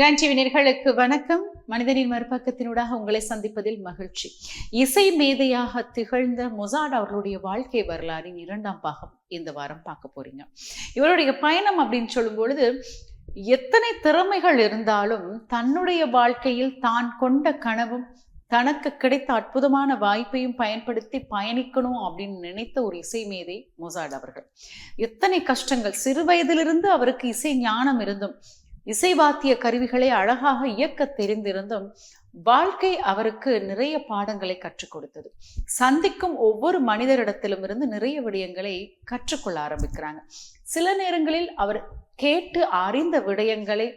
Grand வணக்கம். மனிதனின் மறுபக்கத்தினூடாக உங்களை சந்திப்பதில் மகிழ்ச்சி. இசை மேதையாக திகழ்ந்த மொசாட் அவர்களுடைய வாழ்க்கை வரலாறின் இரண்டாம் பாகம் இந்த வாரம் பார்க்க போறீங்க. இவருடைய பயணம் அப்படின்னு சொல்லும் பொழுது எத்தனை திறமைகள் இருந்தாலும் தன்னுடைய வாழ்க்கையில் தான் கொண்ட கனவும் தனக்கு கிடைத்த அற்புதமான வாய்ப்பையும் பயன்படுத்தி பயணிக்கணும் அப்படின்னு நினைத்த ஒரு இசை மேதை மொசாட் அவர்கள். எத்தனை கஷ்டங்கள் சிறு வயதிலிருந்து அவருக்கு இசை ஞானம் இருந்தும் இசைவாத்திய கருவிகளை அழகாக இயக்க தெரிந்திருந்தும் வாழ்க்கை அவருக்கு நிறைய பாடங்களை கற்றுக் கொடுத்தது. சந்திக்கும் ஒவ்வொரு மனிதரிடத்திலும் இருந்து நிறைய விடயங்களை கற்றுக்கொள்ள ஆரம்பிக்கிறாங்க. சில நேரங்களில் அவர் கேட்டு அறிந்த விடயங்களை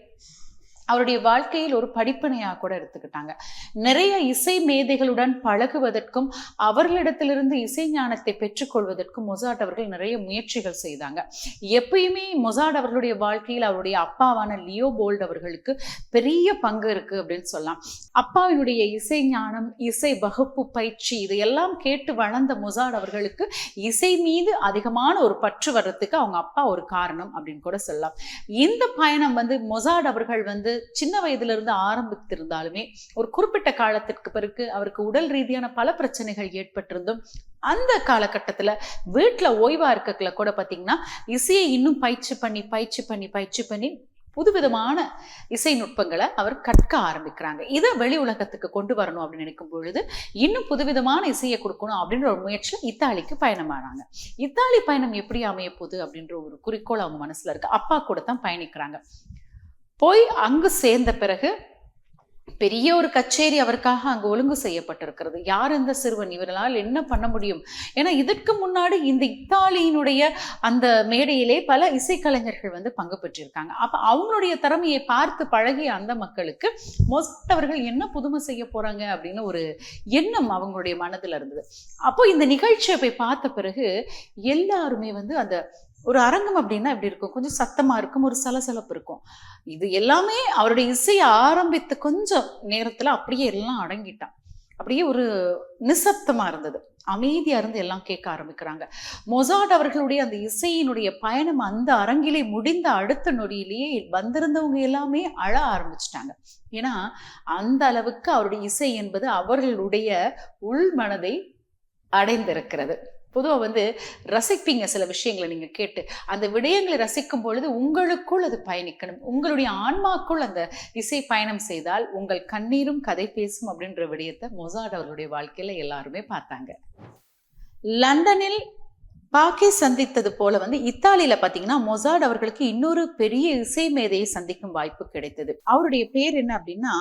அவருடைய வாழ்க்கையில் ஒரு படிப்பனையாக கூட எடுத்துக்கிட்டாங்க. நிறைய இசை மேதைகளுடன் பழகுவதற்கும் அவர்களிடத்திலிருந்து இசை ஞானத்தை பெற்றுக்கொள்வதற்கும் மொசாட் அவர்கள் நிறைய முயற்சிகள் செய்தாங்க. எப்பயுமே மொசாட் அவர்களுடைய வாழ்க்கையில் அவருடைய அப்பாவான லியோ போல்ட் அவர்களுக்கு பெரிய பங்கு இருக்கு அப்படின்னு சொல்லலாம். அப்பாவினுடைய இசை ஞானம் இசை வகுப்பு பயிற்சி இதையெல்லாம் கேட்டு வளர்ந்த மொசாட் அவர்களுக்கு இசை மீது அதிகமான ஒரு பற்று வர்றதுக்கு அவங்க அப்பா ஒரு காரணம் அப்படின்னு கூட சொல்லலாம். இந்த பயணம் வந்து மொசாட் அவர்கள் வந்து சின்ன வயதுல இருந்து ஆரம்பித்திருந்தாலுமே ஒரு குறிப்பிட்ட காலத்திற்கு பிறகு அவருக்கு உடல் ரீதியான பல பிரச்சனைகள் ஏற்பட்டிருந்தும் அந்த காலகட்டத்துல வீட்டுல ஓய்வாக இருக்கக்குள்ள கூட பார்த்தீங்கன்னா இசையை இன்னும் பயிற்சி பண்ணி பயிற்சி பண்ணி பயிற்சி பண்ணி புதுவிதமான இசை நுட்பங்களை அவர் கற்க ஆரம்பிக்கிறாங்க. இதை வெளி உலகத்துக்கு கொண்டு வரணும் அப்படின்னு நினைக்கும் பொழுது இன்னும் புதுவிதமான இசையை கொடுக்கணும் அப்படின்ற ஒரு முயற்சியில் இத்தாலிக்கு பயணமானாங்க. இத்தாலி பயணம் எப்படி அமைய போகுது அப்படின்ற ஒரு குறிக்கோள் அவங்க மனசுல இருக்கு. அப்பா கூட தான் பயணிக்கிறாங்க. போய் அங்கு சேர்ந்த பிறகு பெரிய ஒரு கச்சேரி அவருக்காக அங்கு ஒழுங்கு செய்யப்பட்டிருக்கிறது. யார் இந்த சிறுவன்? இவரால் என்ன பண்ண முடியும்? ஏன்னா இதற்கு முன்னாடி இந்த இத்தாலியினுடைய அந்த மேடையிலே பல இசைக்கலைஞர்கள் வந்து பங்கு பெற்றிருக்காங்க. அப்ப அவங்களுடைய திறமையை பார்த்து பழகிய அந்த மக்களுக்கு மோஸ்ட் அவர்கள் என்ன புதுமை செய்ய போறாங்க அப்படின்னு ஒரு எண்ணம் அவங்களுடைய மனதில் இருந்தது. அப்போ இந்த நிகழ்ச்சியை போய் பார்த்த பிறகு எல்லாருமே வந்து அந்த ஒரு அரங்கம் அப்படின்னா எப்படி இருக்கும்? கொஞ்சம் சத்தமாக இருக்கும் ஒரு சலசலப்பு இருக்கும். இது எல்லாமே அவருடைய இசையை ஆரம்பித்த கொஞ்சம் நேரத்தில் அப்படியே எல்லாம் அடங்கிட்டான். அப்படியே ஒரு நிசப்தமாக இருந்தது. அமைதியாக இருந்து எல்லாம் கேட்க ஆரம்பிக்கிறாங்க. மொசாட் அவர்களுடைய அந்த இசையினுடைய பயணம் அந்த அரங்கிலே முடிந்த அடுத்த நொடியிலேயே வந்திருந்தவங்க எல்லாமே அழ ஆரம்பிச்சிட்டாங்க. ஏன்னா அந்த அளவுக்கு அவருடைய இசை என்பது அவர்களுடைய உள் மனதை அடைந்திருக்கிறது. பொதுவாக வந்து ரசிப்பீங்க சில விஷயங்களை நீங்கள் கேட்டு. அந்த விடயங்களை ரசிக்கும் பொழுது உங்களுக்குள் அது பயணிக்கணும். உங்களுடைய ஆன்மாக்குள் அந்த இசை பயணம் செய்தால் உங்கள் கண்ணீரும் கதை பேசும் அப்படின்ற விடயத்தை மொசாட் அவர்களுடைய வாழ்க்கையில் எல்லாருமே பார்த்தாங்க. லண்டனில் பாக்கி சந்தித்தது போல வந்து இத்தாலியில பாத்தீங்கன்னா மொசாட் அவர்களுக்கு இன்னொரு பெரிய இசை மேதையை சந்திக்கும் வாய்ப்பு கிடைத்தது. அவருடைய பேர் என்ன அப்படின்னா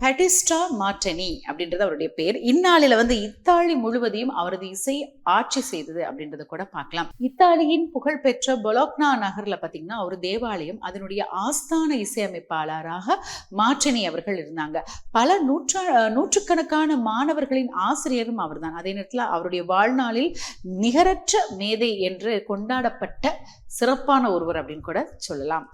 பட்டிஸ்டா மார்டனி அப்படின்றது அவருடைய பேர். இந்நாளில வந்து இத்தாலி முழுவதையும் அவரது இசை ஆட்சி செய்தது அப்படின்றத கூட பார்க்கலாம். இத்தாலியின் புகழ்பெற்ற பொலோக்னா நகர்ல பாத்தீங்கன்னா ஒரு தேவாலயம் அதனுடைய ஆஸ்தான இசையமைப்பாளராக மார்டனி அவர்கள் இருந்தாங்க. பல நூற்றா நூற்றுக்கணக்கான மாணவர்களின் ஆசிரியரும் அவர்தான். அதே நேரத்தில் அவருடைய வாழ்நாளில் நிகரற்ற மேதை என்று கொண்டாடப்பட்ட சிறப்பான ஒருவர் அப்படின்னு கூட சொல்லலாம்.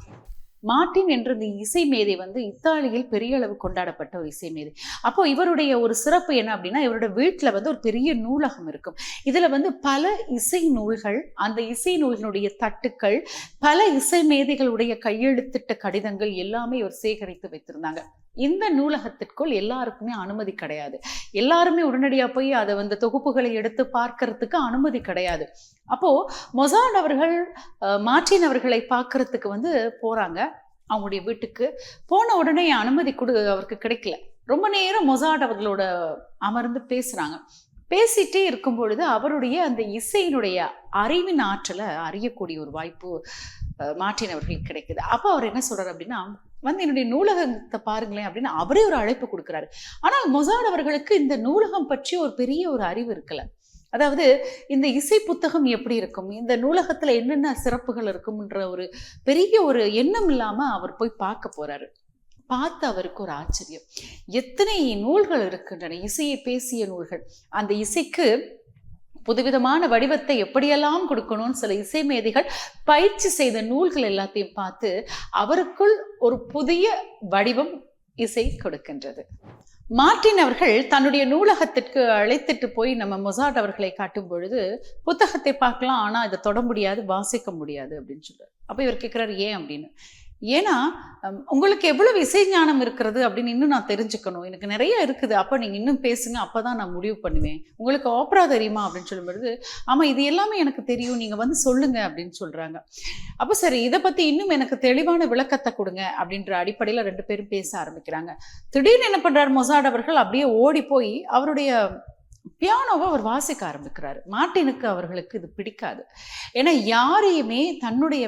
மார்ட்டின் என்ற இந்த இசை மேதை வந்து இத்தாலியில் பெரிய அளவு கொண்டாடப்பட்ட ஒரு இசை மேதை அப்போ இவருடைய ஒரு சிறப்பு என்ன அப்படின்னா இவரோட வீட்டில் வந்து ஒரு பெரிய நூலகம் இருக்கும். இதில் வந்து பல இசை நூல்கள் அந்த இசை நூலினுடைய தட்டுக்கள் பல இசை மேதைகளுடைய கையெழுத்திட்ட கடிதங்கள் எல்லாமே இவர் சேகரித்து வைத்திருந்தாங்க. இந்த நூலகத்திற்குள் எல்லாருக்குமே அனுமதி கிடையாது. எல்லாருமே உடனடியாக போய் அதை வந்து தொகுப்புகளை எடுத்து பார்க்கறதுக்கு அனுமதி கிடையாது. அப்போ மொசாட் அவர்கள் மார்டின் அவர்களை பார்க்கறதுக்கு வந்து போறாங்க. அவங்களுடைய வீட்டுக்கு போன உடனே அனுமதி கொடு அவருக்கு கிடைக்கல. ரொம்ப நேரம் மொசாட் அவர்களோட அமர்ந்து பேசுகிறாங்க பேசிட்டே இருக்கும் பொழுது அவருடைய அந்த இசையினுடைய அறிவின் ஆற்றலை அறியக்கூடிய ஒரு வாய்ப்பு மார்டின் அவர்களுக்கு கிடைக்குது. அப்போ அவர் என்ன சொல்கிறார் அப்படின்னா வந்து என்னுடைய நூலகத்தை பாருங்களேன் அப்படின்னு அவரே ஒரு அழைப்பு கொடுக்குறாரு. ஆனால் மொசாட் அவர்களுக்கு இந்த நூலகம் பற்றி ஒரு பெரிய ஒரு அறிவு இருக்கல. அதாவது இந்த இசை புத்தகம் எப்படி இருக்கும்? இந்த நூலகத்தில் என்னென்ன சிறப்புகள் இருக்கும்ன்ற ஒரு பெரிய ஒரு எண்ணம் இல்லாமல் அவர் போய் பார்க்க போறாரு. பார்த்து அவருக்கு ஒரு ஆச்சரியம். எத்தனை நூல்கள் இருக்கின்றன? இசையை பேசிய நூல்கள். அந்த இசைக்கு புதுவிதமான வடிவத்தை எப்படியெல்லாம் கொடுக்கணும்னு சில இசை மேதைகள் பயிற்சி செய்த நூல்கள் எல்லாத்தையும் பார்த்து அவருக்குள் ஒரு புதிய வடிவம் இசை கொடுக்கின்றது. மார்டின் அவர்கள் தன்னுடைய நூலகத்திற்கு அழைத்துட்டு போய் நம்ம மொசாட் அவர்களை காட்டும் பொழுது புத்தகத்தை பார்க்கலாம் ஆனா இதை தொட முடியாது வாசிக்க முடியாது அப்படின்னு சொல்றாரு. அப்போ இவர் கேட்குறாரு ஏன்? அப்படின்னு. ஏன்னா உங்களுக்கு எவ்வளவு இசை ஞானம் இருக்கிறது அப்படின்னு இன்னும் நான் தெரிஞ்சுக்கணும். எனக்கு நிறைய இருக்குது. அப்போ நீங்கள் இன்னும் பேசுங்க. அப்போ தான் நான் முடிவு பண்ணுவேன். உங்களுக்கு ஆப்ரா தெரியுமா அப்படின்னு சொல்லும்பொழுது ஆமாம் இது எல்லாமே எனக்கு தெரியும். நீங்கள் வந்து சொல்லுங்க அப்படின்னு சொல்கிறாங்க அப்போ சரி இதை பற்றி இன்னும் எனக்கு தெளிவான விளக்கத்தை கொடுங்க அப்படின்ற அடிப்படையில் ரெண்டு பேரும் பேச ஆரம்பிக்கிறாங்க. திடீர்னு என்ன பண்ணுறார் மொசாட் அவர்கள்? அப்படியே ஓடி போய் அவருடைய பியானோவை அவர் வாசிக்க ஆரம்பிக்கிறாரு. மார்ட்டினுக்கு அவர்களுக்கு இது பிடிக்காது. ஏன்னா யாரையுமே தன்னுடைய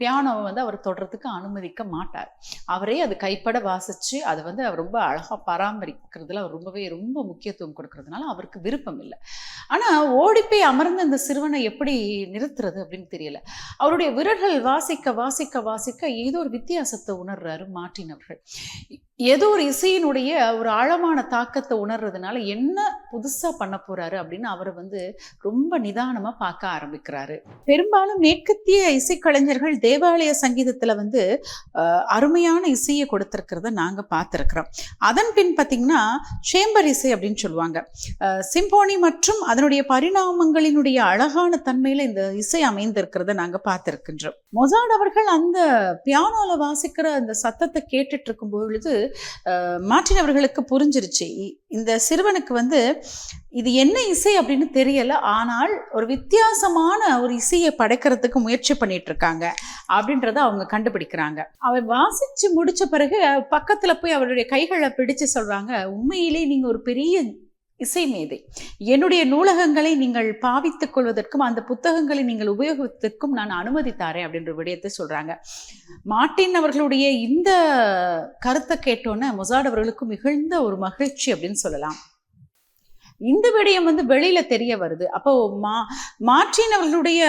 பியானோவை வந்து அவர் தொடுறதுக்கு அனுமதிக்க மாட்டார். அவரே அது கைப்பட வாசித்து அதை வந்து அவர் ரொம்ப அழகாக பராமரிக்கிறதுல அவர் ரொம்பவே ரொம்ப முக்கியத்துவம் கொடுக்கறதுனால அவருக்கு விருப்பம் இல்லை ஆனால் ஓடிப்போய் அமர்ந்த இந்த சிறுவனை எப்படி நிறுத்துறது அப்படின்னு தெரியல. அவருடைய விரல்கள் வாசிக்க வாசிக்க வாசிக்க ஏதோ ஒரு வித்தியாசத்தை உணர்றாரு மார்ட்டின் அவர்கள். ஏதோ ஒரு இசையினுடைய ஒரு ஆழமான தாக்கத்தை உணர்றதுனால என்ன புதுசாக பண்ண போகிறாரு அப்படின்னு அவரை வந்து ரொம்ப நிதானமாக பார்க்க ஆரம்பிக்கிறாரு. பெரும்பாலும் மேற்கத்திய இசைக்கலைஞர் கலைஞர்கள் தேவாலய சங்கீதத்தில் வந்து அருமையான இசையை கொடுத்துருக்கிறத நாங்கள் பார்த்துருக்குறோம். அதன் பின் பார்த்தீங்கன்னா சேம்பர் இசை அப்படின்னு சொல்லுவாங்க. சிம்போனி மற்றும் அதனுடைய பரிணாமங்களினுடைய அழகான தன்மையில் இந்த இசை அமைந்திருக்கிறத நாங்கள் பார்த்துருக்கின்றோம். மொசாட் அவர்கள் அந்த பியானோவில் வாசிக்கிற அந்த சத்தத்தை கேட்டுட்டு இருக்கும் பொழுது அஹ், அவர்களுக்கு புரிஞ்சிருச்சு. இந்த சிறுவனுக்கு வந்து இது என்ன இசை அப்படின்னு தெரியல. ஆனால் ஒரு வித்தியாசமான ஒரு இசையை படைக்கிறதுக்கு முயற்சி பண்ணிட்டு இருக்காங்க அப்படின்றத அவங்க கண்டுபிடிக்கிறாங்க. அவர் வாசிச்சு முடிச்ச பிறகு பக்கத்துல போய் அவருடைய கைகளை பிடிச்சு சொல்றாங்க உண்மையிலே நீங்க ஒரு பெரிய இசை மேதை. என்னுடைய நூலகங்களை நீங்கள் பாவித்துக் கொள்வதற்கும் அந்த புத்தகங்களை நீங்கள் உபயோகிப்பதற்கும் நான் அனுமதி தாரேன் அப்படின்ற விடயத்தை சொல்றாங்க. மார்ட்டின் அவர்களுடைய இந்த கருத்தை கேட்டோன்னே மொசாட் அவர்களுக்கு மிகுந்த ஒரு மகிழ்ச்சி அப்படின்னு சொல்லலாம். இந்த விடயம் வந்து வெளியில தெரிய வருது. அப்போ மா மார்ட்டின் அவர்களுடைய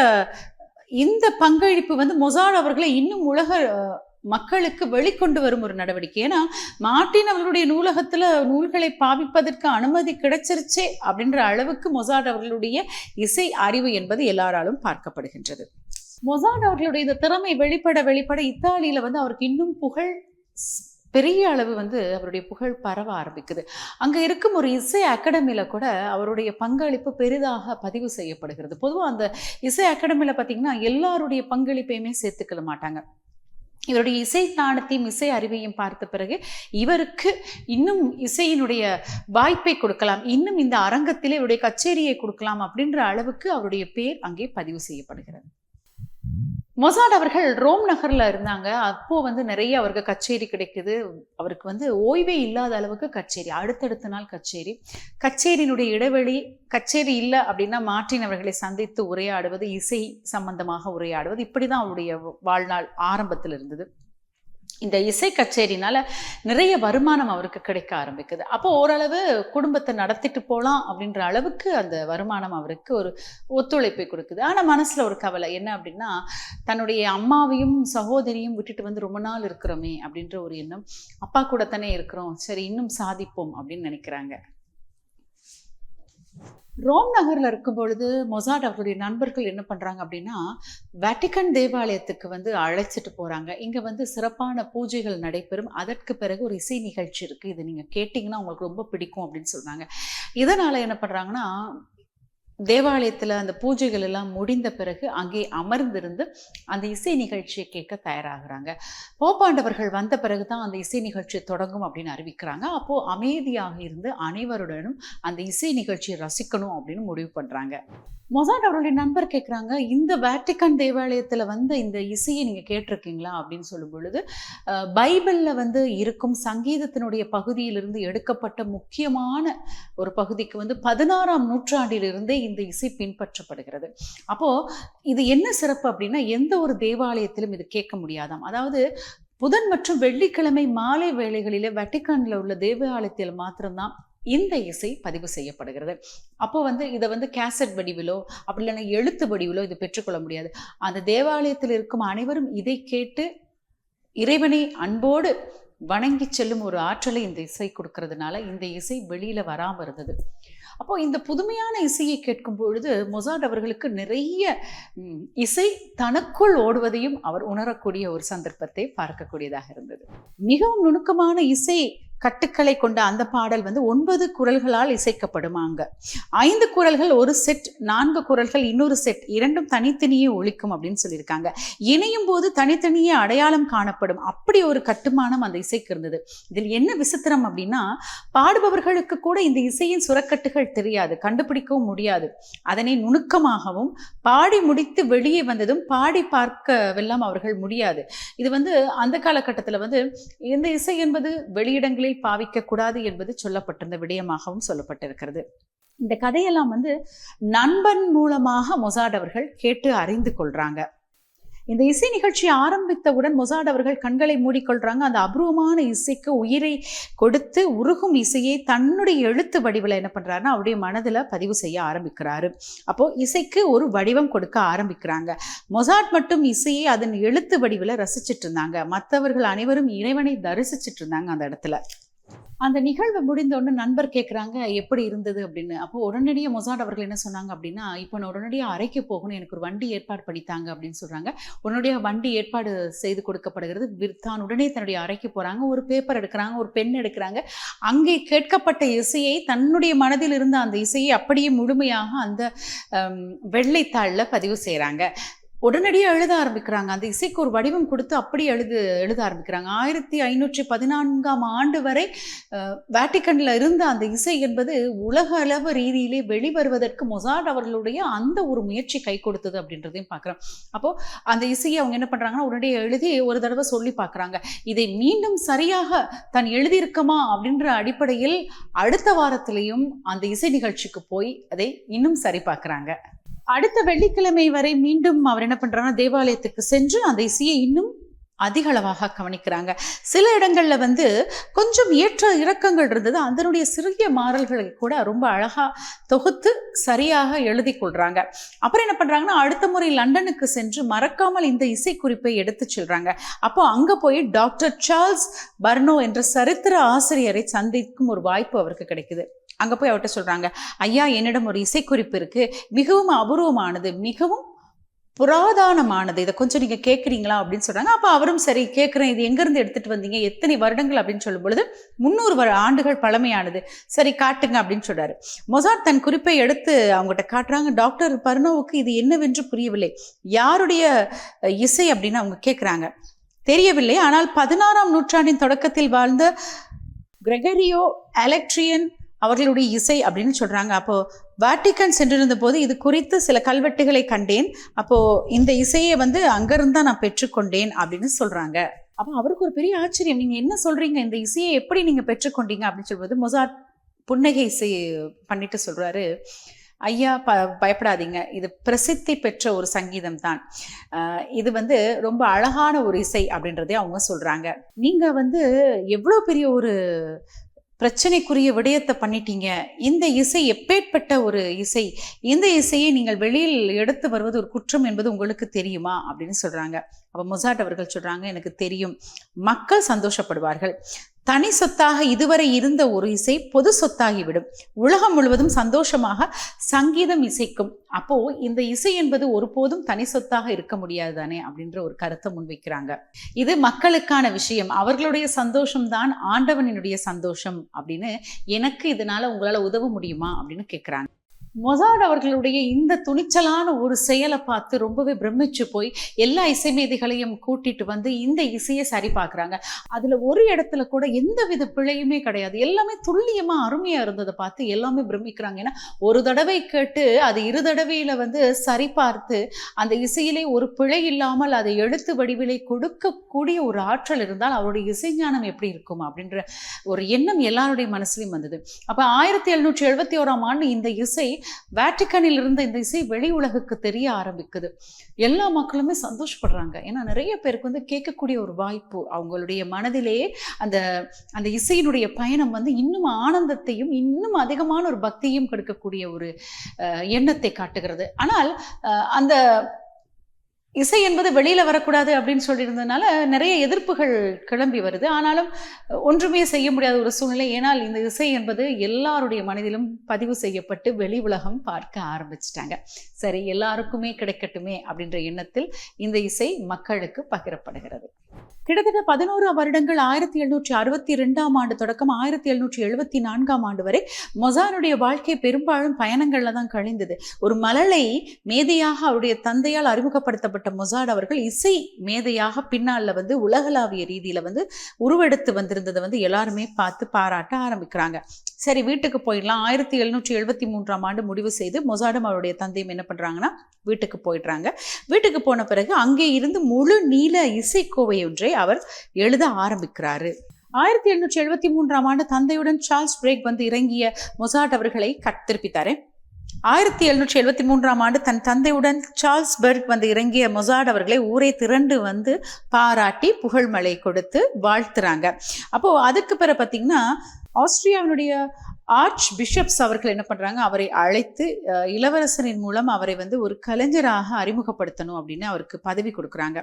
இந்த பங்களிப்பு வந்து மொசாட் அவர்களை இன்னும் உலக மக்களுக்கு வெளிக்கொண்டு வரும் ஒரு நடவடிக்கை. ஏன்னா மார்ட்டின் அவர்களுடைய நூலகத்துல நூல்களை பாவிப்பதற்கு அனுமதி கிடைச்சிருச்சே அப்படின்ற அளவுக்கு மொசாட் அவர்களுடைய இசை அறிவு என்பது எல்லாராலும் பார்க்கப்படுகின்றது. மொசாட் அவர்களுடைய இந்த திறமை வெளிப்பட வெளிப்பட இத்தாலியில வந்து அவருக்கு இன்னும் புகழ் பெரிய அளவு வந்து அவருடைய புகழ் பரவ ஆரம்பிக்குது. அங்க இருக்கும் ஒரு இசை அகாடமியில கூட அவருடைய பங்களிப்பு பெரிதாக பதிவு செய்யப்படுகிறது. பொதுவாக அந்த இசை அகாடமியில பார்த்திங்கன்னா எல்லாருடைய பங்களிப்பையுமே சேர்த்துக்கொள்ள மாட்டாங்க. இவருடைய இசை ஞானத்தையும் இசை அறிவையும் பார்த்த பிறகு இவருக்கு இன்னும் இசையினுடைய வாய்ப்பை கொடுக்கலாம். இன்னும் இந்த அரங்கத்திலே இவருடைய கச்சேரியை கொடுக்கலாம் அப்படின்ற அளவுக்கு அவருடைய பேர் அங்கே பதிவு செய்யப்படுகிறது. மொசாட் அவர்கள் ரோம் நகரில் இருந்தாங்க. அப்போது வந்து நிறைய அவருக்கு கச்சேரி கிடைக்குது. அவருக்கு வந்து ஓய்வே இல்லாத அளவுக்கு கச்சேரி அடுத்தடுத்த நாள் கச்சேரி. கச்சேரியினுடைய இடைவெளி கச்சேரி இல்லை அப்படின்னா மாற்றின் அவர்களை சந்தித்து உரையாடுவது இசை சம்பந்தமாக உரையாடுவது. இப்படி தான் அவருடைய வாழ்நாள் ஆரம்பத்தில் இருந்தது இந்த இசை கச்சேரினால நிறைய வருமானம் அவருக்கு கிடைக்க ஆரம்பிக்குது. அப்போ ஓரளவு குடும்பத்தை நடத்திட்டு போகலாம் அப்படின்ற அளவுக்கு அந்த வருமானம் அவருக்கு ஒரு ஒத்துழைப்பை கொடுக்குது. ஆனால் மனசில் ஒரு கவலை என்ன அப்படின்னா தன்னுடைய அம்மாவையும் சகோதரியும் விட்டுட்டு வந்து ரொம்ப நாள் இருக்கிறோமே அப்படின்ற ஒரு எண்ணம். அப்பா கூட தானே இருக்கிறோம். சரி இன்னும் சாதிப்போம் அப்படின்னு நினைக்கிறாங்க. ரோம் நகரில் இருக்கும் பொழுது மொசாட் அவருடைய நண்பர்கள் என்ன பண்ணுறாங்க அப்படின்னா வேட்டிக்கன் தேவாலயத்துக்கு வந்து அழைச்சிட்டு போகிறாங்க இங்கே வந்து சிறப்பான பூஜைகள் நடைபெறும். அதற்கு பிறகு ஒரு இசை நிகழ்ச்சி இருக்குது இது நீங்கள் கேட்டிங்கன்னா உங்களுக்கு ரொம்ப பிடிக்கும் அப்படின்னு சொல்கிறாங்க இதனால் என்ன பண்ணுறாங்கன்னா தேவாலயத்தில் அந்த பூஜைகள் எல்லாம் முடிந்த பிறகு அங்கே அமர்ந்திருந்து அந்த இசை நிகழ்ச்சியை கேட்க தயாராகிறாங்க. போப்பாண்டவர்கள் வந்த பிறகு தான் அந்த இசை நிகழ்ச்சி தொடங்கும் அப்படின்னு அறிவிக்கிறாங்க. அப்போது அமைதியாக இருந்து அனைவருடனும் அந்த இசை நிகழ்ச்சியை ரசிக்கணும் அப்படின்னு முடிவு பண்ணுறாங்க மொசாட் அவருடைய நண்பர் கேட்குறாங்க இந்த வேட்டிக்கன் தேவாலயத்தில் வந்து இந்த இசையை நீங்கள் கேட்டிருக்கீங்களா? அப்படின்னு சொல்லும் பொழுது பைபிளில் வந்து இருக்கும் சங்கீதத்தினுடைய பகுதியிலிருந்து எடுக்கப்பட்ட முக்கியமான ஒரு பகுதிக்கு வந்து பதினாறாம் நூற்றாண்டிலிருந்தே இந்த இசை பின்பற்றப்படுகிறது. அப்போ இது என்ன சிறப்பு அப்படின்னா எந்த ஒரு தேவாலயத்திலும் இது கேட்க முடியாதாம். அதாவது புதன் மற்றும் வெள்ளிக்கிழமை மாலை வேளைகளிலே வட்டிக்கான்ல உள்ள தேவாலயத்தில் மாத்திரம்தான் இந்த இசை பதிவு செய்யப்படுகிறது. அப்போ வந்து இதை வந்து கேசட் வடிவிலோ அப்படி இல்லைன்னா எழுத்து வடிவிலோ இது பெற்றுக்கொள்ள முடியாது. அந்த தேவாலயத்தில் இருக்கும் அனைவரும் இதை கேட்டு இறைவனை அன்போடு வணங்கி செல்லும் ஒரு ஆற்றலை இந்த இசை கொடுக்கறதுனால இந்த இசை வெளியில வராம இருந்தது. அப்போ இந்த புதுமையான இசையை கேட்கும் பொழுது மொசாட் அவர்களுக்கு நிறைய இசை தனக்குள் ஓடுவதையும் அவர் உணரக்கூடிய ஒரு சந்தர்ப்பத்தை பார்க்கக்கூடியதாக இருந்தது. மிகவும் நுணுக்கமான இசை கட்டுக்களை கொண்ட அந்த பாடல் வந்து ஒன்பது குரல்களால் இசைக்கப்படுமாங்க. ஐந்து குரல்கள் ஒரு செட் நான்கு குரல்கள் இன்னொரு செட் இரண்டும் தனித்தனியே ஒழிக்கும் அப்படின்னு சொல்லியிருக்காங்க. இணையும் போது தனித்தனியே அடையாளம் காணப்படும். அப்படி ஒரு கட்டுமானம் அந்த இசைக்கு இருந்தது. இதில் என்ன விசித்திரம் அப்படின்னா பாடுபவர்களுக்கு கூட இந்த இசையின் சுரக்கட்டுகள் தெரியாது கண்டுபிடிக்கவும் முடியாது. அதனை நுணுக்கமாகவும் பாடி முடித்து வெளியே வந்ததும் பாடி பார்க்கவெல்லாம் அவர்கள் முடியாது. இது வந்து அந்த காலகட்டத்தில் வந்து இந்த இசை என்பது வெளியிடங்களில் பாவிக்கக்கூடாது என்பது சொல்லப்பட்டிருந்த விடயமாகவும் சொல்லப்பட்டிருக்கிறது. இந்த கதையெல்லாம் வந்து நண்பன் மூலமாக மொசாட் அவர்கள் கேட்டு அறிந்து கொள்றாங்க. இந்த இசை நிகழ்ச்சி ஆரம்பித்தவுடன் மொசாட் அவர்கள் கண்களை மூடிக்கொள்கிறாங்க அந்த அபூர்வமான இசைக்கு உயிரை கொடுத்து உருகும் இசையை தன்னுடைய எழுத்து வடிவில் என்ன பண்ணுறாருன்னா அவருடைய மனதில் பதிவு செய்ய ஆரம்பிக்கிறாரு. அப்போது இசைக்கு ஒரு வடிவம் கொடுக்க ஆரம்பிக்கிறாங்க. மொசாட் மட்டும் இசையை அதன் எழுத்து வடிவில் ரசிச்சிட்டு இருந்தாங்க. மற்றவர்கள் அனைவரும் இறைவனை தரிசிச்சிட்டு இருந்தாங்க அந்த இடத்துல. அந்த நிகழ்வு முடிந்த உடனே நண்பர் கேட்குறாங்க எப்படி இருந்தது? அப்படின்னு. அப்போ உடனடியாக மொசாட் அவர்கள் என்ன சொன்னாங்க அப்படின்னா இப்போ நான் உடனடியாக அறைக்கு போகணும். எனக்கு ஒரு வண்டி ஏற்பாடு பண்ணித்தாங்க அப்படின்னு சொல்கிறாங்க உடனடியாக வண்டி ஏற்பாடு செய்து கொடுக்கப்படுகிறது. தான் உடனே தன்னுடைய அறைக்கு போகிறாங்க ஒரு பேப்பர் எடுக்கிறாங்க ஒரு பென் எடுக்கிறாங்க. அங்கே கேட்கப்பட்ட இசையை தன்னுடைய மனதில் இருந்த அந்த இசையை அப்படியே முழுமையாக அந்த வெள்ளைத்தாளில் பதிவு செய்கிறாங்க உடனடியாக எழுத ஆரம்பிக்கிறாங்க. அந்த இசைக்கு ஒரு வடிவம் கொடுத்து அப்படியே எழுது எழுத ஆரம்பிக்கிறாங்க. ஆயிரத்தி ஐநூற்றி பதினான்காம் ஆண்டு வரை வேட்டிக்கனில் இருந்த அந்த இசை என்பது உலக அளவு ரீதியிலே வெளிவருவதற்கு மொசாட் அவர்களுடைய அந்த ஒரு முயற்சி கை கொடுத்தது அப்படின்றதையும் பார்க்குறோம். அப்போது அந்த இசையை அவங்க என்ன பண்ணுறாங்கன்னா உடனடியாக எழுதி ஒரு தடவை சொல்லி பார்க்குறாங்க. இதை மீண்டும் சரியாக தான் எழுதியிருக்கமா அப்படின்ற அடிப்படையில் அடுத்த வாரத்திலையும் அந்த இசை நிகழ்ச்சிக்கு போய் அதை இன்னும் சரி பார்க்குறாங்க. அடுத்த வெள்ளிக்கிழமை வரை மீண்டும் அவர் என்ன பண்ணுறாங்கன்னா தேவாலயத்துக்கு சென்று அந்த இசையை இன்னும் அதிகளவாக கவனிக்கிறாங்க. சில இடங்களில் வந்து கொஞ்சம் ஏற்ற இறக்கங்கள் இருந்தது. அதனுடைய சிறிய மாறல்களை கூட ரொம்ப அழகாக தொகுத்து சரியாக எழுதி கொள்கிறாங்க அப்புறம் என்ன பண்ணுறாங்கன்னா அடுத்த முறை லண்டனுக்கு சென்று மறக்காமல் இந்த இசைக்குறிப்பை எடுத்து செல்கிறாங்க அப்போ அங்கே போய் டாக்டர் சார்ல்ஸ் பர்னோ என்ற சரித்திர ஆசிரியரை சந்திக்கும் ஒரு வாய்ப்பு அவருக்கு கிடைக்குது. அங்கே போய் அவர்கிட்ட சொல்கிறாங்க ஐயா என்னிடம் ஒரு இசைக்குறிப்பு இருக்குது மிகவும் அபூர்வமானது மிகவும் புராதானமானது. இதை கொஞ்சம் நீங்கள் கேட்குறீங்களா அப்படின்னு சொல்கிறாங்க அப்போ அவரும் சரி கேட்குறேன் இது எங்கேருந்து எடுத்துகிட்டு வந்தீங்க? எத்தனை வருடங்கள்? அப்படின்னு சொல்லும் பொழுது முந்நூறு வர ஆண்டுகள் பழமையானது. சரி காட்டுங்க. அப்படின்னு சொல்கிறாரு மொசாட் தன் குறிப்பை எடுத்து அவங்ககிட்ட காட்டுறாங்க. டாக்டர் பர்னோவுக்கு இது என்னவென்று புரியவில்லை. யாருடைய இசை? அப்படின்னு அவங்க கேட்குறாங்க தெரியவில்லை. ஆனால் பதினாறாம் நூற்றாண்டின் தொடக்கத்தில் வாழ்ந்த கிரெகரியோ அலெக்ட்ரியன் அவர்களுடைய இசை அப்படின்னு சொல்கிறாங்க அப்போது வாட்டிக்கன் சென்றிருந்த போது இது குறித்து சில கல்வெட்டுகளை கண்டேன். அப்போது இந்த இசையை வந்து அங்கிருந்து தான் நான் பெற்றுக்கொண்டேன் அப்படின்னு சொல்கிறாங்க அப்போ அவருக்கு ஒரு பெரிய ஆச்சரியம். நீங்கள் என்ன சொல்கிறீங்க இந்த இசையை எப்படி நீங்கள் பெற்றுக்கொண்டீங்க? அப்படின்னு சொல்வது மொசாட் புன்னகை இசை பண்ணிட்டு சொல்கிறாரு ஐயா ப பயப்படாதீங்க. இது பிரசித்தி பெற்ற ஒரு சங்கீதம் தான். இது வந்து ரொம்ப அழகான ஒரு இசை அப்படின்றதே அவங்க சொல்கிறாங்க நீங்கள் வந்து எவ்வளோ பெரிய ஒரு பிரச்சனைக்குரிய விடயத்தை பண்ணிட்டீங்க. இந்த இசை எப்பேற்பட்ட ஒரு இசை? இந்த இசையை நீங்கள் வெளியில் எடுத்து வருவது ஒரு குற்றம் என்பது உங்களுக்கு தெரியுமா? அப்படின்னு சொல்றாங்க. அப்போ மொசாட் அவர்கள் சொல்றாங்க எனக்கு தெரியும். மக்கள் சந்தோஷப்படுவார்கள். தனி சொத்தாக இதுவரை இருந்த ஒரு இசை பொது சொத்தாகிவிடும். உலகம் முழுவதும் சந்தோஷமாக சங்கீதம் இசைக்கும். அப்போ இந்த இசை என்பது ஒருபோதும் தனி சொத்தாக இருக்க முடியாது தானே அப்படின்ற ஒரு கருத்தை முன்வைக்கிறாங்க. இது மக்களுக்கான விஷயம். அவர்களுடைய சந்தோஷம்தான் ஆண்டவனினுடைய சந்தோஷம் அப்படின்னு எனக்கு இதனால உங்களால உதவ முடியுமா அப்படின்னு கேட்குறாங்க மொசாட் அவர்களுடைய இந்த துணிச்சலான ஒரு செயலை பார்த்து ரொம்பவே பிரமிச்சு போய் எல்லா இசைமேதைகளையும் கூட்டிட்டு வந்து இந்த இசையை சரி பார்க்குறாங்க. அதில் ஒரு இடத்துல கூட எந்த வித பிழையுமே கிடையாது. எல்லாமே துல்லியமாக அருமையாக இருந்ததை பார்த்து எல்லாமே பிரமிக்கிறாங்க. ஏன்னா ஒரு தடவை கேட்டு அது இரு தடவையில் வந்து சரி பார்த்து அந்த இசையிலே ஒரு பிழை இல்லாமல் அதை எழுத்து வடிவிலே கொடுக்கக்கூடிய ஒரு ஆற்றல் இருந்தால் அவருடைய இசைஞானம் எப்படி இருக்கும் அப்படின்ற ஒரு எண்ணம் எல்லாருடைய மனசுலையும் வந்தது. அப்போ ஆயிரத்தி எழுநூற்றி எழுபத்தி ஓராம் ஆண்டு இந்த இசை வேட்டிக்கனில் இருந்த இந்த இசை வெளி உலகுக்கு தெரிய ஆரம்பிக்குது. எல்லா மக்களுமே சந்தோஷப்படுறாங்க. ஏன்னா நிறைய பேருக்கு வந்து கேட்கக்கூடிய ஒரு வாய்ப்பு அவங்களுடைய மனதிலே அந்த அந்த இசையினுடைய பயணம் வந்து இன்னும் ஆனந்தத்தையும் இன்னும் அதிகமான ஒரு பக்தியும் கொடுக்கக்கூடிய ஒரு எண்ணத்தை காட்டுகிறது. ஆனால் அந்த இசை என்பது வெளியில வரக்கூடாது அப்படின்னு சொல்லியிருந்ததுனால நிறைய எதிர்ப்புகள் கிளம்பி வருது. ஆனாலும் ஒன்றுமே செய்ய முடியாத ஒரு சூழ்நிலை. ஏனால் இந்த இசை என்பது எல்லாருடைய மனதிலும் பதிவு செய்யப்பட்டு வெளி உலகம் பார்க்க ஆரம்பிச்சிட்டாங்க. சரி எல்லாருக்குமே கிடைக்கட்டுமே அப்படின்ற எண்ணத்தில் இந்த இசை மக்களுக்கு பகிரப்படுகிறது. கிட்டத்தட்ட பதினோரு வருடங்கள் ஆயிரத்தி எழுநூற்றி அறுபத்தி ரெண்டாம் ஆண்டு தொடக்கம் ஆயிரத்தி எழுநூற்றி எழுபத்தி நான்காம் ஆண்டு வரை மொசானுடைய வாழ்க்கை பெரும்பாலும் பயணங்கள்ல தான் கழிந்தது. ஒரு மலலை மேதையாக அவருடைய தந்தையால் அறிமுகப்படுத்தப்பட்டு மொசாட் அவர்கள் இசை மேதையாக பின்னால் வந்து உலகளாவிய ரீதியில் வந்து உருவெடுத்து வந்திருந்ததை வந்து எல்லாருமே பார்த்து பாராட்ட ஆரம்பிக்கிறாங்க. சரி வீட்டுக்கு போயிடலாம். ஆயிரத்தி எழுநூற்றி எழுபத்தி மூன்றாம் ஆண்டு முடிவு செய்து மொசாடும் அவருடைய தந்தையும் என்ன பண்ணுறாங்கன்னா வீட்டுக்கு போயிடுறாங்க. வீட்டுக்கு போன பிறகு அங்கே இருந்து முழு நீள இசைக்கோவை ஒன்றை அவர் எழுத ஆரம்பிக்கிறாரு. ஆயிரத்தி எழுநூற்றி எழுபத்தி மூன்றாம் ஆண்டு தந்தையுடன் சார்ல்ஸ் பிரேக் வந்து இறங்கிய மொசாட் அவர்களை கட் திருப்பித்தாரேன் ஆயிரத்தி எழுநூற்றி எழுபத்தி மூன்றாம் ஆண்டு தன் தந்தையுடன் சார்ல்ஸ் பெர்க் வந்து இறங்கிய மொசாட் அவர்களை ஊரை திரண்டு வந்து பாராட்டி புகழ்மழை கொடுத்து வாழ்த்துறாங்க. அப்போ அதுக்கு பிற பார்த்தீங்கன்னா ஆஸ்திரியாவினுடைய ஆர்ச் பிஷப்ஸ் அவர்கள் என்ன பண்றாங்க? அவரை அழைத்து அஹ், இளவரசரின் மூலம் அவரை வந்து ஒரு கலைஞராக அறிமுகப்படுத்தணும் அப்படின்னு அவருக்கு பதவி கொடுக்குறாங்க.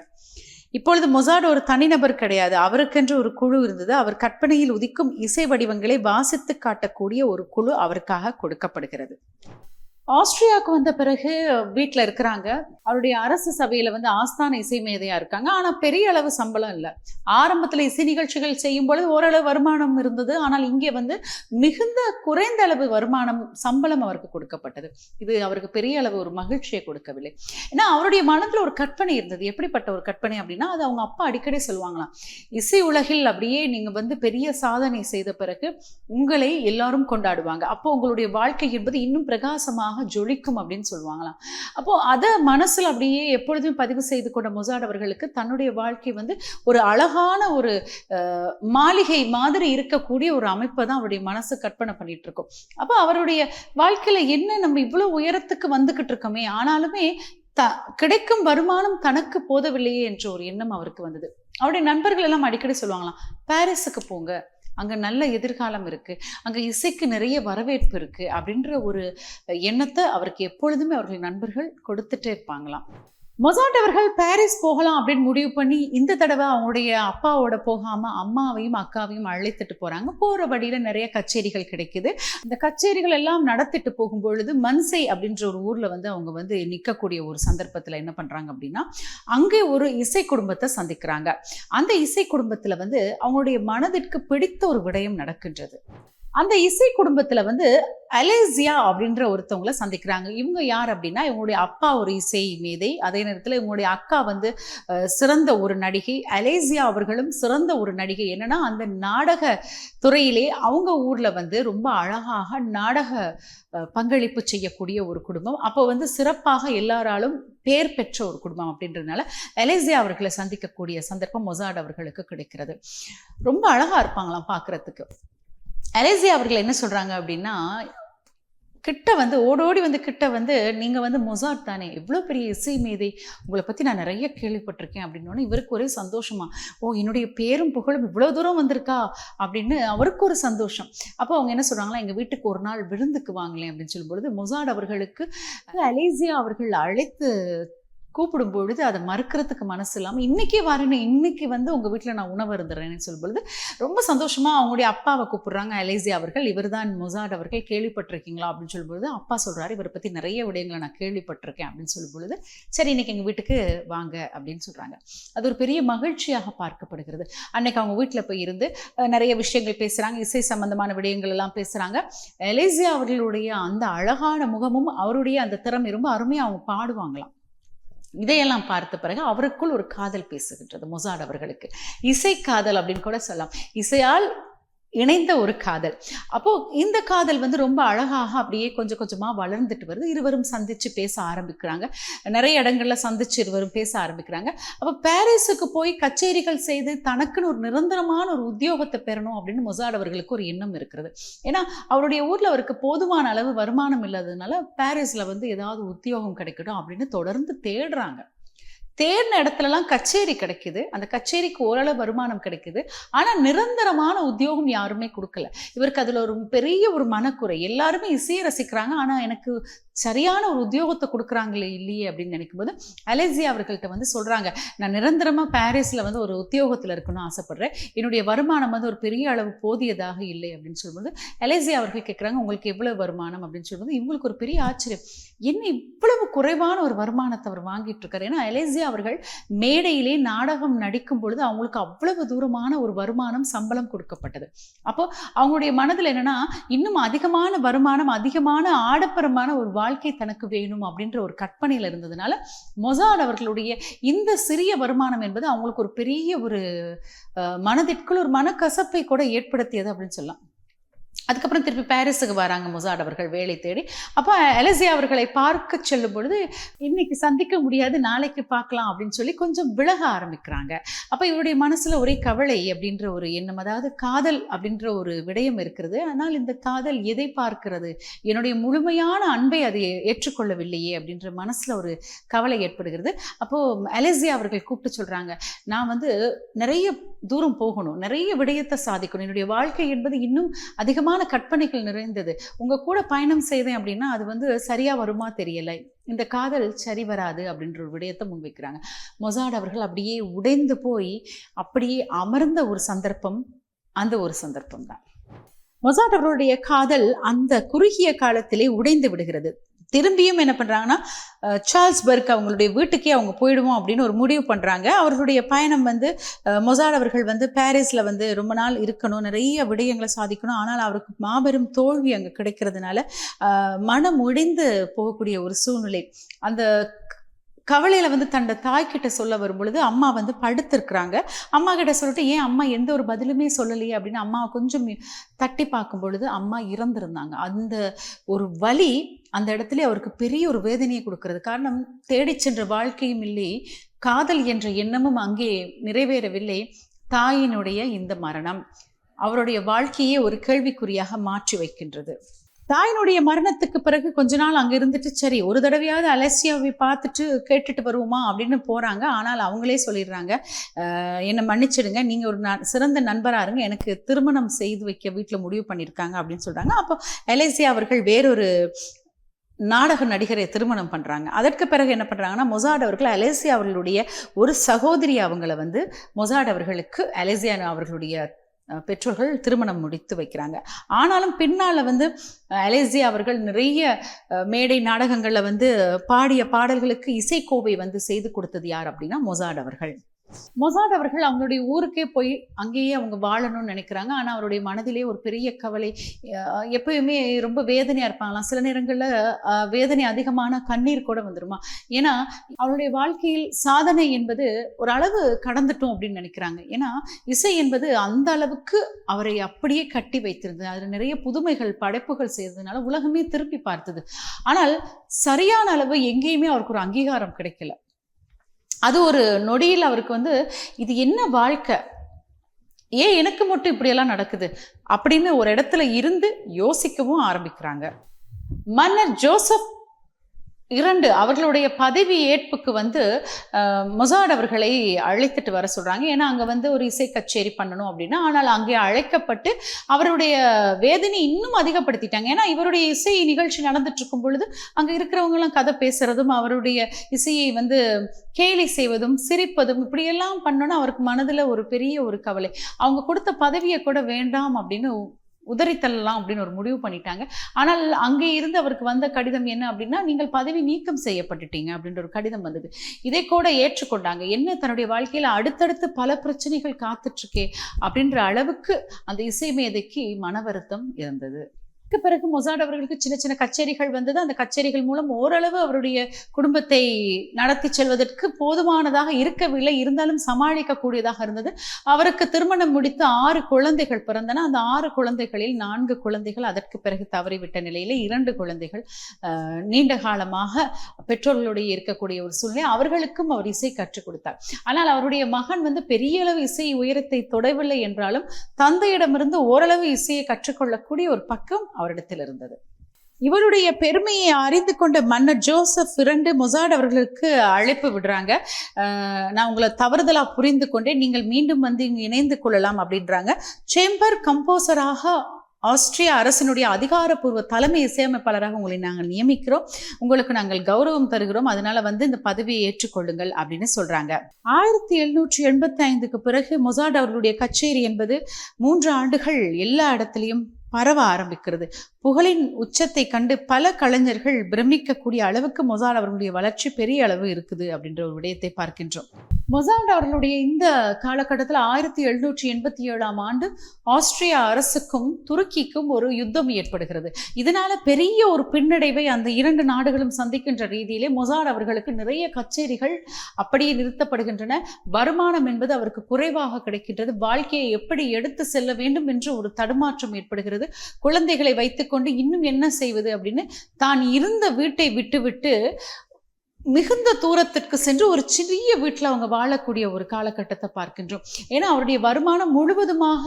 இப்பொழுது மொசாட் ஒரு தனிநபர் கிடையாது. அவருக்கென்று ஒரு குழு இருந்தது. அவர் கற்பனையில் உதிக்கும் இசை வடிவங்களை வாசித்து காட்டக்கூடிய ஒரு குழு அவருக்காக கொடுக்கப்படுகிறது. ஆஸ்திரியாவுக்கு வந்த பிறகு வீட்டில் இருக்கிறாங்க. அவருடைய அரசு சபையில் வந்து ஆஸ்தான இசை மேதையாக இருக்காங்க. ஆனால் பெரிய அளவு சம்பளம் இல்லை. ஆரம்பத்தில் இசை நிகழ்ச்சிகள் செய்யும் பொழுது ஓரளவு வருமானம் இருந்தது. ஆனால் இங்கே வந்து மிகுந்த குறைந்த அளவு வருமானம் சம்பளம் அவருக்கு கொடுக்கப்பட்டது. இது அவருக்கு பெரிய அளவு ஒரு மகிழ்ச்சியை கொடுக்கவில்லை. ஏன்னா அவருடைய மனதில் ஒரு கற்பனை இருந்தது. எப்படிப்பட்ட ஒரு கற்பனை அப்படின்னா அது அவங்க அப்பா அடிக்கடி சொல்லுவாங்களாம். இசை உலகில் அப்படியே நீங்கள் வந்து பெரிய சாதனை செய்த பிறகு உங்களை எல்லாரும் கொண்டாடுவாங்க. அப்போ உங்களுடைய வாழ்க்கை என்பது இன்னும் பிரகாசமாக ஜொலிக்கும் அப்படின்னு சொல்லுவாங்களாம். அப்போ அதை மனசில் அப்படியே எப்பொழுதும் பதிவு செய்து கொண்ட மொசாட் அவர்களுக்கு தன்னுடைய வாழ்க்கை வந்து ஒரு அழகான ஒரு மாளிகை மாதிரி இருக்கக்கூடிய ஒரு அமைப்பை தான் அவருடைய மனசு கற்பனை பண்ணிட்டு இருக்கும். அப்போ அவருடைய வாழ்க்கையில என்ன நம்ம இவ்வளோ உயரத்துக்கு வந்துகிட்டு இருக்கோமே ஆனாலுமே த கிடைக்கும் வருமானம் தனக்கு போதவில்லையே என்ற ஒரு எண்ணம் அவருக்கு வந்தது. அவருடைய நண்பர்கள் எல்லாம் அடிக்கடி சொல்லுவாங்களாம் பாரிஸுக்கு போங்க அங்கே நல்ல எதிர்காலம் இருக்குது அங்கே இசைக்கு நிறைய வரவேற்பு இருக்குது அப்படின்ற ஒரு எண்ணத்தை அவருக்கு எப்பொழுதுமே அவர்கள் நண்பர்கள் கொடுத்துட்டே இருப்பாங்களாம். மொசாட் அவர்கள் பாரிஸ் போகலாம் அப்படின்னு முடிவு பண்ணி இந்த தடவை அவங்களுடைய அப்பாவோட போகாம அம்மாவையும் அக்காவையும் அழைத்துட்டு போறாங்க. போற வழியில நிறைய கச்சேரிகள் கிடைக்குது. இந்த கச்சேரிகள் எல்லாம் நடத்திட்டு போகும்பொழுது மன்சை அப்படின்ற ஒரு ஊர்ல வந்து அவங்க வந்து நிற்கக்கூடிய ஒரு சந்தர்ப்பத்துல என்ன பண்றாங்க அப்படின்னா அங்கே ஒரு இசை குடும்பத்தை சந்திக்கிறாங்க. அந்த இசை குடும்பத்துல வந்து அவங்களுடைய மனதிற்கு பிடித்த ஒரு விடயம் நடக்கின்றது. அந்த இசை குடும்பத்தில் வந்து அலேசியா அப்படின்ற ஒருத்தவங்கள சந்திக்கிறாங்க. இவங்க யார் அப்படின்னா இவங்களுடைய அப்பா ஒரு இசை மேதை. அதே நேரத்தில் இவங்களுடைய அக்கா வந்து சிறந்த ஒரு நடிகை. அலேசியா அவர்களும் சிறந்த ஒரு நடிகை. என்னன்னா அந்த நாடக துறையிலே அவங்க ஊரில் வந்து ரொம்ப அழகாக நாடக பங்களிப்பு செய்யக்கூடிய ஒரு குடும்பம். அப்போ வந்து சிறப்பாக எல்லாராலும் பேர் பெற்ற ஒரு குடும்பம் அப்படின்றதுனால அலேசியா அவர்களை சந்திக்கக்கூடிய சந்தர்ப்பம் மொசாட் அவர்களுக்கு கிடைக்கிறது. ரொம்ப அழகாக இருப்பாங்களாம் பார்க்கறதுக்கு அலேசியா அவர்கள் என்ன சொல்கிறாங்க அப்படின்னா கிட்ட வந்து ஓடோடி வந்து கிட்ட வந்து நீங்கள் வந்து மொசாட் தானே எவ்வளோ பெரிய இசை மேதை உங்களை பற்றி நான் நிறைய கேள்விப்பட்டிருக்கேன் அப்படின்னு இவருக்கு ஒரே சந்தோஷமா ஓ என்னுடைய பேரும் புகழும் இவ்வளோ தூரம் வந்திருக்கா? அப்படின்னு அவருக்கு ஒரு சந்தோஷம். அப்போ அவங்க என்ன சொல்கிறாங்களா எங்கள் வீட்டுக்கு ஒரு நாள் விருந்துக்கு வாங்களேன் அப்படின்னு சொல்லும்பொழுது மொசாட் அவர்களுக்கு அலேசியா அவர்கள் அழைத்து கூப்பிடும் பொழுது அதை மறுக்கிறதுக்கு மனசு இல்லாமல் இன்னைக்கே வரேன்னு இன்னைக்கு வந்து உங்கள் வீட்டில் நான் உணவு இருந்துறேன்னு சொல்லும்பொழுது ரொம்ப சந்தோஷமாக அவங்களுடைய அப்பாவை கூப்பிட்றாங்க அலேசி அவர்கள். இவர் தான் மொசாட் அவர்கள் கேள்விப்பட்டிருக்கீங்களா? அப்படின்னு சொல்லும்பொழுது அப்பா சொல்கிறாரு இவரை பற்றி நிறைய விடயங்களை நான் கேள்விப்பட்டிருக்கேன் அப்படின்னு சொல்லும் பொழுது சரி இன்றைக்கி எங்கள் வீட்டுக்கு வாங்க அப்படின்னு சொல்கிறாங்க அது ஒரு பெரிய மகிழ்ச்சியாக பார்க்கப்படுகிறது. அன்னைக்கு அவங்க வீட்டில் போய் இருந்து நிறைய விஷயங்கள் பேசுகிறாங்க இசை சம்பந்தமான விடயங்கள் எல்லாம் பேசுகிறாங்க எலேசியா அவர்களுடைய அந்த அழகான முகமும் அவருடைய அந்த திறமை ரொம்ப அருமையாக அவங்க பாடுவாங்களாம். இதையெல்லாம் பார்த்த பிறகு அவருக்குள் ஒரு காதல் பேசுகின்றது மொசாட் அவர்களுக்கு. இசை காதல் அப்படின்னு கூட சொல்லலாம். இசையால் இணைந்த ஒரு காதல். அப்போ இந்த காதல் வந்து ரொம்ப அழகாக அப்படியே கொஞ்சம் கொஞ்சமாக வளர்ந்துட்டு வருது. இருவரும் சந்திச்சு பேச ஆரம்பிக்கிறாங்க. நிறைய இடங்கள்ல சந்திச்சு இருவரும் பேச ஆரம்பிக்கிறாங்க. அப்போ பாரிஸுக்கு போய் கச்சேரிகள் செய்து தனக்குன்னு ஒரு நிரந்தரமான ஒரு உத்தியோகத்தை பெறணும் அப்படின்னு மொசாட் அவர்களுக்கு ஒரு எண்ணம் இருக்கிறது. ஏன்னா அவருடைய ஊர்ல அவருக்கு போதுமான அளவு வருமானம் இல்லாததுனால பாரிஸ்ல வந்து ஏதாவது உத்தியோகம் கிடைக்கட்டும் அப்படின்னு தொடர்ந்து தேடுறாங்க. தேர்ந்த இடத்துலலாம் கச்சேரி கிடைக்குது. அந்த கச்சேரிக்கு ஓரளவு வருமானம் கிடைக்குது. ஆனால் நிரந்தரமான உத்தியோகம் யாருமே கொடுக்கல. இவருக்கு அதில் ஒரு பெரிய ஒரு மனக்குறை. எல்லாருமே இசையை ரசிக்கிறாங்க. ஆனால் எனக்கு சரியான ஒரு உத்தியோகத்தை கொடுக்குறாங்களே இல்லையே அப்படின்னு நினைக்கும்போது அலெக்சியா அவர்கள்ட்ட வந்து சொல்கிறாங்க நான் நிரந்தரமாக பாரிஸில் வந்து ஒரு உத்தியோகத்தில் இருக்கணும்னு ஆசைப்பட்றேன். என்னுடைய வருமானம் வந்து ஒரு பெரிய அளவு போதியதாக இல்லை. அப்படின்னு சொல்லும்போது அலெக்சியா அவர்கள் கேட்குறாங்க உங்களுக்கு எவ்வளவு வருமானம்? அப்படின்னு சொல்லும்போது இவங்களுக்கு ஒரு பெரிய ஆச்சரியம். என்ன இவ்வளவு குறைவான ஒரு வருமானத்தை அவர் வாங்கிட்டு இருக்காரு? ஏன்னா அலேசியா அவர்கள் மேடையிலே நாடகம் நடிக்கும் பொழுது அவங்களுக்கு அவ்வளவு தூரமான ஒரு வருமானம் சம்பளம் கொடுக்கப்பட்டது. அப்போ அவங்களுடைய மனதில் என்னன்னா இன்னும் அதிகமான வருமானம் அதிகமான ஆடப்பரமான ஒரு வாழ்க்கை தனக்கு வேணும் அப்படின்ற ஒரு கற்பனையில் இருந்ததுனால மொசாட் அவர்களுடைய இந்த சிறிய வருமானம் என்பது அவங்களுக்கு ஒரு பெரிய ஒரு அஹ், மனதிற்குள் ஒரு மனக்கசப்பை கூட ஏற்படுத்தியது அப்படின்னு சொல்லலாம். அதுக்கப்புறம் திருப்பி பாரிஸுக்கு வராங்க மொசாட் அவர்கள் வேலை தேடி. அப்போ அலசியா அவர்களை பார்க்க செல்லும் பொழுது இன்னைக்கு சந்திக்க முடியாது நாளைக்கு பார்க்கலாம் அப்படின்னு சொல்லி கொஞ்சம் விலக ஆரம்பிக்கிறாங்க. அப்போ இவருடைய மனசில் ஒரே கவலை அப்படின்ற ஒரு எண்ணம் அதாவது காதல் அப்படின்ற ஒரு விடயம் இருக்கிறது. ஆனால் இந்த காதல் எதை பார்க்கிறது? என்னுடைய முழுமையான அன்பை அது ஏற்றுக்கொள்ளவில்லையே அப்படின்ற மனசில் ஒரு கவலை ஏற்படுகிறது. அப்போது அலசியா அவர்கள் கூப்பிட்டு சொல்கிறாங்க நான் வந்து நிறைய தூரம் போகணும் நிறைய விடயத்தை சாதிக்கணும். என்னுடைய வாழ்க்கை என்பது இன்னும் அதிகமான கற்பனைகள் நிறைந்தது. உங்க கூட பயணம் செய்தேன் அப்படின்னா அது வந்து சரியா வருமா தெரியலை. இந்த காதல் சரி வராது அப்படின்ற ஒரு விடயத்தை முன்வைக்கிறாங்க. மொசாட் அவர்கள் அப்படியே உடைந்து போய் அப்படியே அமர்ந்த ஒரு சந்தர்ப்பம் அந்த ஒரு சந்தர்ப்பம் தான் மொசாட் அவர்களுடைய காதல் அந்த குறுகிய காலத்திலே உடைந்து விடுகிறது. திரும்பியும் என்ன பண்ணுறாங்கன்னா சார்ல்ஸ்பர்க் சார்ல்ஸ் பர்க் அவங்களுடைய வீட்டுக்கே அவங்க போயிடுவோம் அப்படின்னு ஒரு முடிவு பண்ணுறாங்க அவர்களுடைய பயணம் வந்து மொசார் மொசாட் அவர்கள் வந்து பாரிஸில் வந்து ரொம்ப நாள் இருக்கணும் நிறைய விடயங்களை சாதிக்கணும். ஆனால் அவருக்கு மாபெரும் தோல்வி அங்கே கிடைக்கிறதுனால மனம் உடைந்து போகக்கூடிய ஒரு சூழ்நிலை. அந்த கவலையில் வந்து தன்னோட தாய்கிட்ட சொல்ல வரும்பொழுது அம்மா வந்து படுத்திருக்கிறாங்க. அம்மா கிட்ட சொல்லிட்டு ஏன் அம்மா எந்த ஒரு பதிலுமே சொல்லலையே? அப்படின்னு அம்மாவை கொஞ்சம் தட்டி பார்க்கும் பொழுது அம்மா இறந்திருந்தாங்க. அந்த ஒரு வலி அந்த இடத்துல அவருக்கு பெரிய ஒரு வேதனையை கொடுக்கறது. காரணம் தேடிச் சென்ற வாழ்க்கையும் இல்லை காதல் என்ற எண்ணமும் அங்கே நிறைவேறவில்லை. தாயினுடைய இந்த மரணம் அவருடைய வாழ்க்கையே ஒரு கேள்விக்குறியாக மாற்றி வைக்கின்றது. தாயினுடைய மரணத்துக்கு பிறகு கொஞ்ச நாள் அங்கே இருந்துட்டு சரி ஒரு தடவையாவது அலசியாவை பார்த்துட்டு கேட்டுட்டு வருவோமா? அப்படின்னு போகிறாங்க ஆனால் அவங்களே சொல்லிடுறாங்க என்னை மன்னிச்சிடுங்க. நீங்கள் ஒரு ந- சிறந்த நண்பராக இருங்க. எனக்கு திருமணம் செய்து வைக்க வீட்டில் முடிவு பண்ணியிருக்காங்க. அப்படின்னு சொல்கிறாங்க அப்போ அலேசியா அவர்கள் வேறொரு நாடக நடிகரை திருமணம் பண்ணுறாங்க அதற்கு பிறகு என்ன பண்ணுறாங்கன்னா மொசாட் அவர்கள் அலேசியா அவர்களுடைய ஒரு சகோதரி அவங்கள வந்து மொசாட் அவர்களுக்கு அலேசியா அவர்களுடைய பெற்றோர்கள் திருமணம் முடித்து வைக்கிறாங்க. ஆனாலும் பின்னால் வந்து அலேசி அவர்கள் நிறைய அஹ், மேடை நாடகங்களில் வந்து பாடிய பாடல்களுக்கு இசைக்கோவை வந்து செய்து கொடுத்தது யார் அப்படின்னா மொசாட் அவர்கள். மொசாட் அவர்கள் அவங்களுடைய ஊருக்கே போய் அங்கேயே அவங்க வாழணும்னு நினைக்கிறாங்க. ஆனால் அவருடைய மனதிலே ஒரு பெரிய கவலை எப்பயுமே ரொம்ப வேதனையாக இருப்பாங்களாம். சில நேரங்களில் வேதனை அதிகமான கண்ணீர் கூட வந்துருமா? ஏன்னா அவருடைய வாழ்க்கையில் சாதனை என்பது ஒரு அளவு கடந்துட்டோம் அப்படின்னு நினைக்கிறாங்க. ஏன்னா இசை என்பது அந்த அளவுக்கு அவரை அப்படியே கட்டி வைத்திருந்தது. அதில் நிறைய புதுமைகள் படைப்புகள் செய்ததுனால உலகமே திருப்பி பார்த்தது. ஆனால் சரியான அளவு எங்கேயுமே அவருக்கு ஒரு அங்கீகாரம் கிடைக்கல. அது ஒரு நொடியில் அவருக்கு வந்து இது என்ன வாழ்க்கை? ஏன் எனக்கு மட்டும் இப்படியெல்லாம் நடக்குது? அப்படின்னு ஒரு இடத்துல இருந்து யோசிக்கவும் ஆரம்பிக்கிறாங்க. மன்னர் ஜோசப் இரண்டு அவர்களுடைய பதவி ஏற்புக்கு வந்து மொசாட் அவர்களை அழைத்துட்டு வர சொல்கிறாங்க ஏன்னா அங்கே வந்து ஒரு இசை கச்சேரி பண்ணணும் அப்படின்னா ஆனால் அங்கே அழைக்கப்பட்டு அவருடைய வேதனை இன்னும் அதிகப்படுத்திட்டாங்க. ஏன்னா இவருடைய இசை நிகழ்ச்சி நடந்துட்டு இருக்கும் பொழுது அங்கே இருக்கிறவங்களாம் கதை பேசுறதும் அவருடைய இசையை வந்து கேலி செய்வதும் சிரிப்பதும் இப்படியெல்லாம் பண்ணோன்னா அவருக்கு மனதில் ஒரு பெரிய ஒரு கவலை. அவங்க கொடுத்த பதவியை கூட வேண்டாம் அப்படின்னு உதறித்தள்ளலாம் அப்படின்னு ஒரு முடிவு பண்ணிட்டாங்க. ஆனால் அங்கே இருந்து அவருக்கு வந்த கடிதம் என்ன அப்படின்னா நீங்கள் பதவி நீக்கம் செய்யப்பட்டுட்டீங்க அப்படின்ற ஒரு கடிதம் வந்தது. இதை கூட ஏற்றுக்கொண்டாங்க. என்ன தன்னுடைய வாழ்க்கையில் அடுத்தடுத்து பல பிரச்சனைகள் காத்துட்ருக்கே அப்படின்ற அளவுக்கு அந்த இசை மேதைக்கு மன வருத்தம் இருந்தது. அதுக்கு பிறகு மொசாட் அவர்களுக்கு சின்ன சின்ன கச்சேரிகள் வந்தது. அந்த கச்சேரிகள் மூலம் ஓரளவு அவருடைய குடும்பத்தை நடத்தி செல்வதற்கு போதுமானதாக இருக்கவில்லை. இருந்தாலும் சமாளிக்கக்கூடியதாக இருந்தது. அவருக்கு திருமணம் முடித்து ஆறு குழந்தைகள் பிறந்தன. அந்த ஆறு குழந்தைகளில் நான்கு குழந்தைகள் அதற்கு பிறகு தவறிவிட்ட நிலையில் இரண்டு குழந்தைகள் நீண்ட காலமாக பெற்றோர்களுடைய இருக்கக்கூடிய ஒரு சூழ்நிலை. அவர்களுக்கும் அவர் இசை கற்றுக் கொடுத்தார். ஆனால் அவருடைய மகன் வந்து பெரிய அளவு இசை உயரத்தை தொடவில்லை என்றாலும் தந்தையிடமிருந்து ஓரளவு இசையை கற்றுக்கொள்ளக்கூடிய ஒரு பக்கம் அவரிடத்தில் இருந்தது இவருடைய பெருமையை அறிந்து கொண்ட மன்னர் ஜோசப் இரண்டு மொசாட் அவர்களுக்கு அழைப்பு விடுறாங்க. நான் உங்களை தவறுதலா புரிந்து கொண்டேன். நீங்கள் மீண்டும் வந்து இங்கு இணைந்து கொள்ளலாம் அப்படின்றாங்க. சேம்பர் கம்போசராக ஆஸ்திரியா அரசினுடைய அதிகாரப்பூர்வ தலைமை இசையமைப்பாளராக உங்களை நாங்கள் நியமிக்கிறோம். உங்களுக்கு நாங்கள் கௌரவம் தருகிறோம். அதனால வந்து இந்த பதவியை ஏற்றுக்கொள்ளுங்கள் அப்படின்னு சொல்றாங்க. ஆயிரத்தி எழுநூற்றி எண்பத்தி ஐந்துக்கு பிறகு மொசாட் அவர்களுடைய கச்சேரி என்பது மூன்று ஆண்டுகள் எல்லா இடத்துலையும் பரவ ஆரம்பிக்கிறது. புகழின் உச்சத்தை கண்டு பல கலைஞர்கள் பிரமிக்கக்கூடிய அளவுக்கு மொசாட் அவர்களுடைய வளர்ச்சி பெரிய அளவு இருக்குது அப்படின்ற ஒரு விடயத்தை பார்க்கின்றோம். மொசாட் அவர்களுடைய இந்த காலகட்டத்தில் ஆயிரத்தி எழுநூற்றி எண்பத்தி ஏழாம் ஆண்டு ஆஸ்திரியா அரசுக்கும் துருக்கிக்கும் ஒரு யுத்தம் ஏற்படுகிறது. இதனால பெரிய ஒரு பின்னடைவை அந்த இரண்டு நாடுகளும் சந்திக்கின்ற ரீதியிலே மொசாட் அவர்களுக்கு நிறைய கச்சேரிகள் அப்படியே நிறுத்தப்படுகின்றன. வருமானம் என்பது அவருக்கு குறைவாக கிடைக்கின்றது. வாழ்க்கையை எப்படி எடுத்து செல்ல வேண்டும் என்று ஒரு தடுமாற்றம் ஏற்படுகிறது. குழந்தைகளை வைத்துக்கொண்டு இன்னும் என்ன செய்வது அப்படின்னு தான் இருந்த வீட்டை விட்டுவிட்டு மிகுந்த தூரத்திற்கு சென்று ஒரு சிறிய வீட்டில் அவங்க வாழக்கூடிய ஒரு காலகட்டத்தை பார்க்கின்றோம். ஏன்னா அவருடைய வருமானம் முழுவதுமாக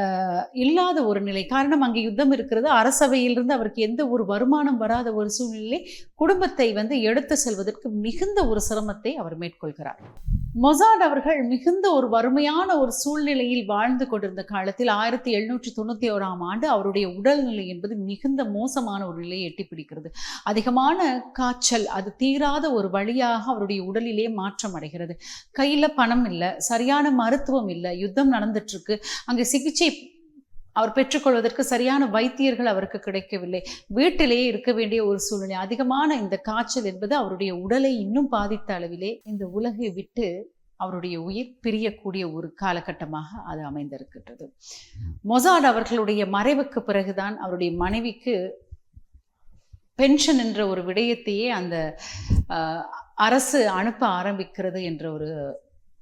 ஆஹ், இல்லாத ஒரு நிலை. காரணம் அங்கே யுத்தம் இருக்கிறது. அரசவையிலிருந்து அவருக்கு எந்த ஒரு வருமானம் வராத ஒரு சூழ்நிலை குடும்பத்தை வந்து எடுத்து செல்வதற்கு மிகுந்த ஒரு சிரமத்தை அவர் மேற்கொள்கிறார். மொசாட் அவர்கள் மிகுந்த ஒரு வறுமையான ஒரு சூழ்நிலையில் வாழ்ந்து கொண்டிருந்த காலத்தில் ஆயிரத்தி எழுநூற்றி தொண்ணூத்தி ஓராம் ஆண்டு அவருடைய உடல்நிலை என்பது மிகுந்த மோசமான ஒரு நிலையை எட்டி பிடிக்கிறது அதிகமான காய்ச்சல் அது தீராத ஒரு வழியாக அவருடைய உடலிலே மாற்றம் அடைகிறது. கையில பணம் இல்லை சரியான மருத்துவம் இல்லை யுத்தம் நடந்துட்டுருக்கு. அங்கே சிகிச்சை அவர் பெற்றுக்கொள்வதற்கு சரியான வைத்தியர்கள் அவருக்கு கிடைக்கவில்லை. வீட்டிலேயே இருக்க வேண்டிய ஒரு சூழ்நிலை. அதிகமான இந்த காய்ச்சல் என்பது அவருடைய உடலை இன்னும் பாதித்த அளவிலே இந்த உலகை விட்டு அவருடைய உயிர் பிரியக்கூடிய ஒரு காலகட்டமாக அது அமைந்திருக்கின்றது. மொசாட் அவர்களுடைய மறைவுக்கு பிறகுதான் அவருடைய மனைவிக்கு பென்ஷன் என்ற ஒரு விடயத்தையே அந்த அரசு அனுப்ப ஆரம்பிக்கிறது என்ற ஒரு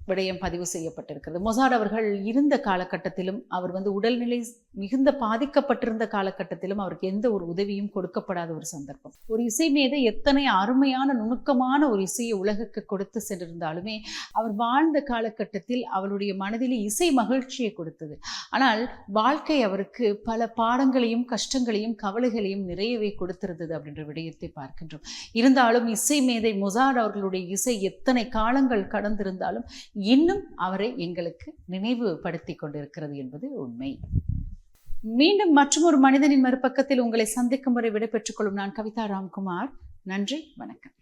விடயம் பதிவு செய்யப்பட்டிருக்கிறது. மொசாட் அவர்கள் இருந்த காலகட்டத்திலும் அவர் வந்து உடல்நிலை மிகுந்த பாதிக்கப்பட்டிருந்த காலகட்டத்திலும் அவருக்கு எந்த ஒரு உதவியும் கொடுக்கப்படாத ஒரு சந்தர்ப்பம். ஒரு இசை மீது எத்தனை அருமையான நுணுக்கமான ஒரு இசையை உலகுக்கு கொடுத்து சென்றிருந்தாலுமே அவர் வாழ்ந்த காலகட்டத்தில் அவருடைய மனதிலே இசை மகிழ்ச்சியை கொடுத்தது. ஆனால் வாழ்க்கை அவருக்கு பல பாடங்களையும் கஷ்டங்களையும் கவலைகளையும் நிறையவே கொடுத்திருந்தது அப்படின்ற விடயத்தை பார்க்கின்றோம். இருந்தாலும் இசை மேதை மொசாட் அவர்களுடைய இசை எத்தனை காலங்கள் கடந்திருந்தாலும் இன்னும் அவரை எங்களுக்கு நினைவுபடுத்தி கொண்டிருக்கிறது என்பது உண்மை. மீண்டும் மற்றொரு மனிதனின் மறுபக்கத்தில் உங்களை சந்திக்கும் வரை விடைபெற்றுக் கொள்ளும் நான் கவிதா ராம்குமார். நன்றி வணக்கம்.